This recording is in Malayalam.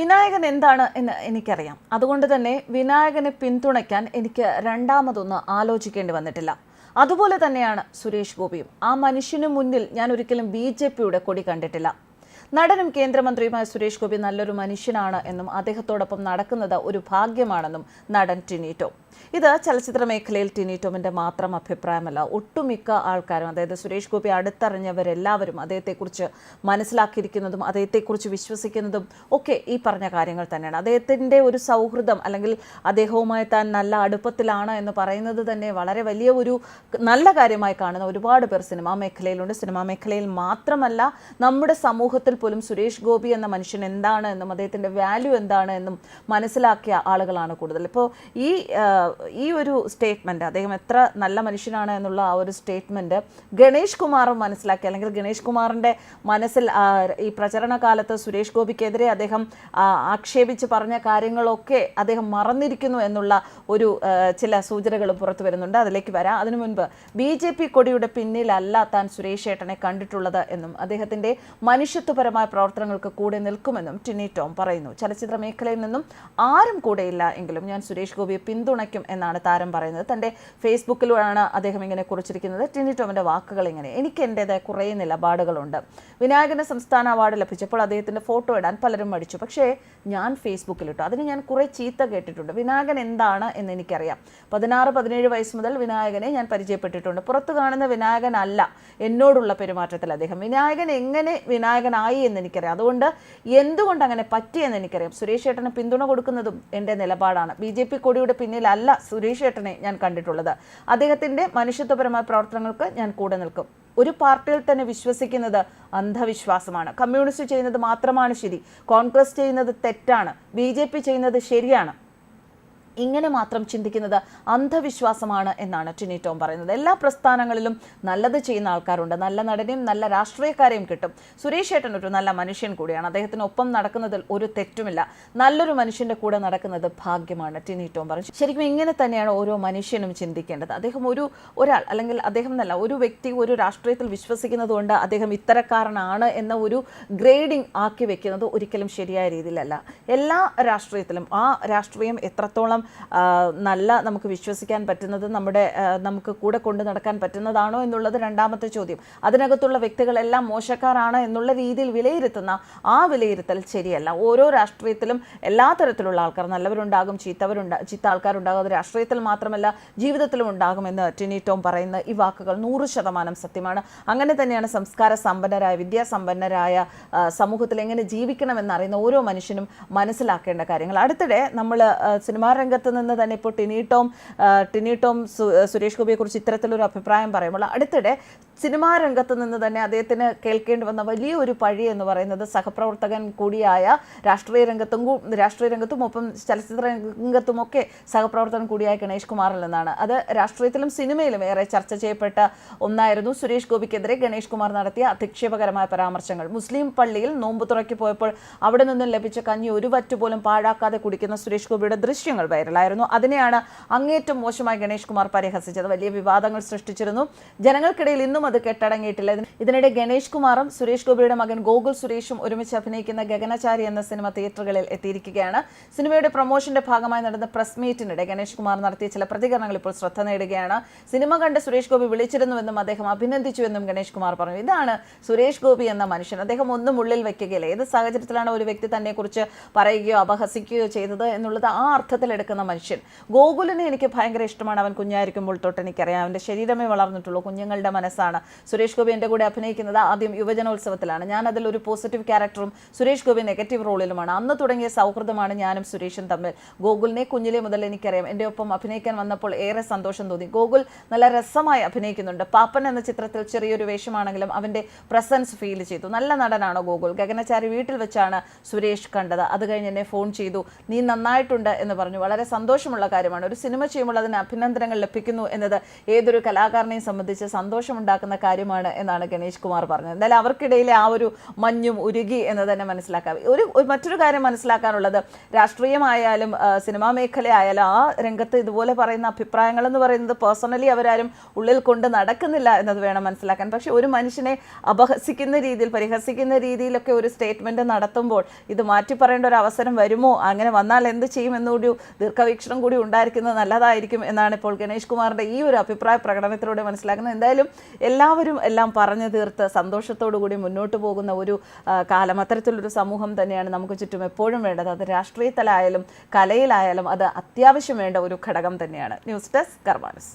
വിനായകൻ എന്താണ് എന്ന് എനിക്കറിയാം. അതുകൊണ്ട് തന്നെ വിനായകനെ പിന്തുണയ്ക്കാൻ എനിക്ക് രണ്ടാമതൊന്ന് ആലോചിക്കേണ്ടി വന്നിട്ടില്ല. അതുപോലെ തന്നെയാണ് സുരേഷ് ഗോപിയും. ആ മനുഷ്യനു മുന്നിൽ ഞാൻ ഒരിക്കലും ബി ജെ പിയുടെ കൊടി കണ്ടിട്ടില്ല. നടനും കേന്ദ്രമന്ത്രിയുമായ സുരേഷ് ഗോപി നല്ലൊരു മനുഷ്യനാണ് എന്നും അദ്ദേഹത്തോടൊപ്പം നടക്കുന്നത് ഒരു ഭാഗ്യമാണെന്നും നടൻ ടിനീറ്റോ ഇത് ചലച്ചിത്ര മേഖലയിൽ ടിനി ടോമിന്റെ മാത്രം അഭിപ്രായമല്ല ഒട്ടുമിക്ക ആൾക്കാരും അതായത് സുരേഷ് ഗോപി അടുത്തറിഞ്ഞവരെല്ലാവരും അദ്ദേഹത്തെക്കുറിച്ച് മനസ്സിലാക്കിയിരിക്കുന്നതും അദ്ദേഹത്തെക്കുറിച്ച് വിശ്വസിക്കുന്നതും ഒക്കെ ഈ പറഞ്ഞ കാര്യങ്ങൾ തന്നെയാണ്. അദ്ദേഹത്തിന്റെ ഒരു സൗഹൃദം അല്ലെങ്കിൽ അദ്ദേഹവുമായി താൻ നല്ല അടുപ്പത്തിലാണ് എന്ന് പറയുന്നത് തന്നെ വളരെ വലിയ ഒരു നല്ല കാര്യമായി കാണുന്ന ഒരുപാട് പേർ സിനിമാ മേഖലയിലുണ്ട്. സിനിമാ മേഖലയിൽ മാത്രമല്ല നമ്മുടെ സമൂഹത്തിൽ പോലും സുരേഷ് ഗോപി എന്ന മനുഷ്യൻ എന്താണ് എന്നും അദ്ദേഹത്തിന്റെ വാല്യൂ എന്താണ് എന്നും മനസ്സിലാക്കിയ ആളുകളാണ് കൂടുതൽ. ഇപ്പോൾ ഈ ഈ ഒരു സ്റ്റേറ്റ്മെന്റ് അദ്ദേഹം എത്ര നല്ല മനുഷ്യനാണ് എന്നുള്ള ആ ഒരു സ്റ്റേറ്റ്മെന്റ് ഗണേഷ് കുമാറും മനസ്സിലാക്കി. അല്ലെങ്കിൽ ഗണേഷ് കുമാറിന്റെ മനസ്സിൽ ഈ പ്രചരണ കാലത്ത് സുരേഷ് ഗോപിക്കെതിരെ അദ്ദേഹം ആക്ഷേപിച്ച് പറഞ്ഞ കാര്യങ്ങളൊക്കെ അദ്ദേഹം മറന്നിരിക്കുന്നു എന്നുള്ള ഒരു ചില സൂചനകൾ പുറത്തു വരുന്നുണ്ട്. അതിലേക്ക് വരാം. അതിനു മുൻപ് ബി ജെ പി കൊടിയുടെ പിന്നിലല്ല താൻ സുരേഷ് ഏട്ടനെ കണ്ടിട്ടുള്ളത് എന്നും അദ്ദേഹത്തിന്റെ മനുഷ്യത്വപരമായ പ്രവർത്തനങ്ങൾക്ക് കൂടെ നിൽക്കുമെന്നും ടിനി ടോം പറയുന്നു. ചലച്ചിത്ര മേഖലയിൽ നിന്നും ആരും കൂടെയില്ല എങ്കിലും ഞാൻ സുരേഷ് ഗോപിയെ പിന്തുണയ്ക്കും എന്നാണ് താരം പറയുന്നത്. തന്റെ ഫേസ്ബുക്കിലൂടെയാണ് അദ്ദേഹം ഇങ്ങനെ കുറിച്ചിരിക്കുന്നത്. ടിനി ടോമിന്റെ വാക്കുകൾ ഇങ്ങനെ എനിക്ക് എന്റെതായ കുറേ നിലപാടുകളുണ്ട്. വിനായകന് സംസ്ഥാന അവാർഡ് ലഭിച്ചപ്പോൾ അദ്ദേഹത്തിന്റെ ഫോട്ടോ ഇടാൻ പലരും മടിച്ചു. പക്ഷേ ഞാൻ ഫേസ്ബുക്കിലിട്ടു. അതിന് ഞാൻ കുറേ ചീത്ത കേട്ടിട്ടുണ്ട്. വിനായകൻ എന്താണ് എന്ന് എനിക്കറിയാം. പതിനാറ് പതിനേഴ് വയസ്സ് മുതൽ വിനായകനെ ഞാൻ പരിചയപ്പെട്ടിട്ടുണ്ട്. പുറത്തു കാണുന്ന വിനായകൻ അല്ല എന്നോടുള്ള പെരുമാറ്റത്തിൽ അദ്ദേഹം. വിനായകൻ എങ്ങനെ വിനായകനായി എന്ന് എനിക്കറിയാം. അതുകൊണ്ട് എന്തുകൊണ്ട് അങ്ങനെ പറ്റിയെന്ന് എനിക്കറിയാം. സുരേഷ് ഏട്ടന് പിന്തുണ കൊടുക്കുന്നതും എന്റെ നിലപാടാണ്. ബി ജെ പി കൊടിയുടെ പിന്നിലല്ല സുരേഷ് ഏട്ടനെ ഞാൻ കണ്ടിട്ടുള്ളത്. അദ്ദേഹത്തിന്റെ മനുഷ്യത്വപരമായ പ്രവർത്തനങ്ങൾക്ക് ഞാൻ കൂടെ നിൽക്കും. ഒരു പാർട്ടിയിൽ തന്നെ വിശ്വസിക്കുന്നത് അന്ധവിശ്വാസമാണ്. കമ്മ്യൂണിസ്റ്റ് ചെയ്യുന്നത് മാത്രമാണ് ശരി. കോൺഗ്രസ് ചെയ്യുന്നത് തെറ്റാണ്. ബി ചെയ്യുന്നത് ശരിയാണ്. ഇങ്ങനെ മാത്രം ചിന്തിക്കുന്നത് അന്ധവിശ്വാസമാണ് എന്നാണ് ടിനി ടോം പറയുന്നത്. എല്ലാ പ്രസ്ഥാനങ്ങളിലും നല്ലത് ചെയ്യുന്ന ആൾക്കാരുണ്ട്. നല്ല നടനെയും നല്ല രാഷ്ട്രീയക്കാരെയും കിട്ടും. സുരേഷ് ഏട്ടൻ ഒരു നല്ല മനുഷ്യൻ കൂടിയാണ്. അദ്ദേഹത്തിന് ഒപ്പം നടക്കുന്നതിൽ ഒരു തെറ്റുമില്ല. നല്ലൊരു മനുഷ്യന്റെ കൂടെ നടക്കുന്നത് ഭാഗ്യമാണ് ടിനി ടോം പറഞ്ഞു. ശരിക്കും ഇങ്ങനെ തന്നെയാണ് ഓരോ മനുഷ്യനും ചിന്തിക്കേണ്ടത്. അദ്ദേഹം ഒരു ഒരാൾ അല്ലെങ്കിൽ അദ്ദേഹം നല്ല ഒരു വ്യക്തി ഒരു രാഷ്ട്രീയത്തിൽ വിശ്വസിക്കുന്നത് കൊണ്ട് അദ്ദേഹം ഇത്തരക്കാരനാണ് എന്ന ഒരു ഗ്രേഡിംഗ് ആക്കി വെക്കുന്നത് ഒരിക്കലും ശരിയായ രീതിയിലല്ല. എല്ലാ രാഷ്ട്രീയത്തിലും ആ രാഷ്ട്രീയം എത്രത്തോളം നല്ല നമുക്ക് വിശ്വസിക്കാൻ പറ്റുന്നത് നമ്മുടെ നമുക്ക് കൂടെ കൊണ്ടു നടക്കാൻ പറ്റുന്നതാണോ എന്നുള്ളത് രണ്ടാമത്തെ ചോദ്യം. അതിനകത്തുള്ള വ്യക്തികളെല്ലാം മോശക്കാരാണ് എന്നുള്ള രീതിയിൽ വിലയിരുത്തുന്ന ആ വിലയിരുത്തൽ ശരിയല്ല. ഓരോ രാഷ്ട്രീയത്തിലും എല്ലാ തരത്തിലുള്ള ആൾക്കാർ നല്ലവരുണ്ടാകും ചീത്തവരുണ്ടാകും ചീത്ത ആൾക്കാരുണ്ടാകും അത് രാഷ്ട്രീയത്തിൽ മാത്രമല്ല ജീവിതത്തിലും ഉണ്ടാകുമെന്ന് ടിനി ടോം പറയുന്ന ഈ വാക്കുകൾ നൂറ് ശതമാനം സത്യമാണ്. അങ്ങനെ തന്നെയാണ് സംസ്കാര സമ്പന്നരായ വിദ്യാസമ്പന്നരായ സമൂഹത്തിൽ എങ്ങനെ ജീവിക്കണമെന്നറിയുന്ന ഓരോ മനുഷ്യനും മനസ്സിലാക്കേണ്ട കാര്യങ്ങൾ. അടുത്തിടെ നമ്മൾ സിനിമാ രംഗത്ത് നിന്ന് തന്നെ ഇപ്പോൾ ടിനി ടോം ടിനി ടോം സുരേഷ് ഗോപിയെക്കുറിച്ച് ഇത്തരത്തിലൊരു അഭിപ്രായം പറയുമ്പോൾ അടുത്തിടെ സിനിമാ രംഗത്ത് നിന്ന് തന്നെ അദ്ദേഹത്തിന് കേൾക്കേണ്ടി വന്ന വലിയൊരു പഴി എന്ന് പറയുന്നത് സഹപ്രവർത്തകൻ കൂടിയായ രാഷ്ട്രീയ രംഗത്തും രാഷ്ട്രീയ രംഗത്തും ഒപ്പം ചലച്ചിത്ര രംഗത്തുമൊക്കെ സഹപ്രവർത്തകൻ കൂടിയായ ഗണേഷ് കുമാറിൽ നിന്നാണ്. അത് രാഷ്ട്രീയത്തിലും സിനിമയിലും ഏറെ ചർച്ച ചെയ്യപ്പെട്ട ഒന്നായിരുന്നു. സുരേഷ് ഗോപിക്കെതിരെ ഗണേഷ് കുമാർ നടത്തിയ അധിക്ഷേപകരമായ പരാമർശങ്ങൾ. മുസ്ലിം പള്ളിയിൽ നോമ്പ് തുറക്കി പോയപ്പോൾ അവിടെ നിന്നും ലഭിച്ച കഞ്ഞി ഒരു വറ്റ് പോലും പാഴാക്കാതെ കുടിക്കുന്ന സുരേഷ് ഗോപിയുടെ ദൃശ്യങ്ങൾ വൈറലായിരുന്നു. അതിനെയാണ് അങ്ങേറ്റം മോശമായി ഗണേഷ് കുമാർ പരിഹസിച്ചത്. വലിയ വിവാദങ്ങൾ സൃഷ്ടിച്ചിരുന്നു. ജനങ്ങൾക്കിടയിൽ ഇന്നും അത് കെട്ടടങ്ങിയിട്ടില്ല. ഇതിന് ഇതിനിടെ ഗണേഷ് കുമാറും സുരേഷ് ഗോപിയുടെ മകൻ ഗോകുൽ സുരേഷും ഒരുമിച്ച് അഭിനയിക്കുന്ന ഗഗനചാരി എന്ന സിനിമ തിയേറ്ററുകളിൽ എത്തിയിരിക്കുകയാണ്. സിനിമയുടെ പ്രൊമോഷന്റെ ഭാഗമായി നടന്ന പ്രസ് മീറ്റിനിടെ ഗണേഷ് കുമാർ നടത്തിയ ചില പ്രതികരണങ്ങൾ ഇപ്പോൾ ശ്രദ്ധ നേടുകയാണ്. സിനിമ കണ്ട് സുരേഷ് ഗോപി വിളിച്ചിരുന്നുവെന്നും അദ്ദേഹം അഭിനന്ദിച്ചുവെന്നും ഗണേഷ് കുമാർ പറഞ്ഞു. ഇതാണ് സുരേഷ് ഗോപി എന്ന മനുഷ്യൻ. അദ്ദേഹം ഒന്നും ഉള്ളിൽ വെക്കുകയില്ല. ഏത് സാഹചര്യത്തിലാണ് ഒരു വ്യക്തി തന്നെ കുറിച്ച് പറയുകയോ അപഹസിക്കുകയോ ചെയ്തത് എന്നുള്ളത് ആ അർത്ഥത്തിൽ എടുക്കുന്ന മനുഷ്യൻ. ഗോകുലിനെ എനിക്ക് ഭയങ്കര ഇഷ്ടമാണ്. അവൻ കുഞ്ഞായിരിക്കുമ്പോൾ തൊട്ട് എനിക്കറിയാം. അവന്റെ ശരീരമേ വളർന്നിട്ടുള്ളൂ. കുഞ്ഞുങ്ങളുടെ മനസ്സാണ്. സുരേഷ് ഗോപി എന്റെ കൂടെ അഭിനയിക്കുന്നത് ആദ്യം യുവജനോത്സവത്തിലാണ്. ഞാൻ അതിൽ ഒരു പോസിറ്റീവ് ക്യാരക്ടറും സുരേഷ് ഗോപി നെഗറ്റീവ് റോളിലുമാണ് അന്ന് തുടങ്ങിയ സൗഹൃദമാണ് ഞാനും സുരേഷും തമ്മിൽ. ഗോകുലിനെ കുഞ്ഞിലെ മുതൽ എനിക്കറിയാം. എന്റെ ഒപ്പം അഭിനയിക്കാൻ വന്നപ്പോൾ ഏറെ സന്തോഷം തോന്നി. ഗോകുൽ നല്ല രസമായി അഭിനയിക്കുന്നുണ്ട്. പാപ്പൻ എന്ന ചിത്രത്തിൽ ചെറിയൊരു വേഷമാണെങ്കിലും അവന്റെ പ്രസൻസ് ഫീൽ ചെയ്തു. നല്ല നടനാണോ ഗോകുൽ? ഗഗനചാരി വീട്ടിൽ വെച്ചാണ് സുരേഷ് കണ്ടത്. അത് കഴിഞ്ഞ് എന്നെ ഫോൺ ചെയ്തു. നീ നന്നായിട്ടുണ്ട് എന്ന് പറഞ്ഞു. വളരെ സന്തോഷമുള്ള കാര്യമാണ്. ഒരു സിനിമ ചെയ്യുമ്പോൾ അതിന് അഭിനന്ദനങ്ങൾ ലഭിക്കുന്നു എന്നത് ഏതൊരു കലാകാരനെയും സംബന്ധിച്ച് സന്തോഷമുണ്ടാക്കുന്ന മനസ്സിലാക്കുന്ന കാര്യമാണ് എന്നാണ് ഗണേഷ് കുമാർ പറഞ്ഞത്. എന്തായാലും അവർക്കിടയിലെ ആ ഒരു മഞ്ഞും ഉരുകി എന്ന് തന്നെ മനസ്സിലാക്കാം. ഒരു മറ്റൊരു കാര്യം മനസ്സിലാക്കാനുള്ളത് രാഷ്ട്രീയമായാലും സിനിമാ മേഖലയായാലും ആ രംഗത്ത് ഇതുപോലെ പറയുന്ന അഭിപ്രായങ്ങൾ എന്ന് പറയുന്നത് പേഴ്സണലി അവരാരും ഉള്ളിൽ കൊണ്ട് നടക്കുന്നില്ല എന്നത് വേണം മനസ്സിലാക്കാൻ. പക്ഷേ ഒരു മനുഷ്യനെ അപഹസിക്കുന്ന രീതിയിൽ പരിഹസിക്കുന്ന രീതിയിലൊക്കെ ഒരു സ്റ്റേറ്റ്മെന്റ് നടത്തുമ്പോൾ ഇത് മാറ്റി പറയേണ്ട ഒരു അവസരം വരുമോ? അങ്ങനെ വന്നാൽ എന്ത് ചെയ്യും എന്നൊരു ദീർഘവീക്ഷണം കൂടി ഉണ്ടായിരിക്കുന്നത് നല്ലതായിരിക്കും എന്നാണ് ഇപ്പോൾ ഗണേഷ് കുമാറിന്റെ ഈ ഒരു അഭിപ്രായ പ്രകടനത്തിലൂടെ മനസ്സിലാക്കുന്നത്. എന്തായാലും എല്ലാവരും എല്ലാം പറഞ്ഞു തീർത്ത് സന്തോഷത്തോടു കൂടി മുന്നോട്ട് പോകുന്ന ഒരു കാലം. അത്തരത്തിലൊരു സമൂഹം തന്നെയാണ് നമുക്ക് ചുറ്റും എപ്പോഴും വേണ്ടത്. അത് രാഷ്ട്രീയത്തിലായാലും കലയിലായാലും അത് അത്യാവശ്യം വേണ്ട ഒരു ഘടകം തന്നെയാണ്. News desk കർമാനസ്.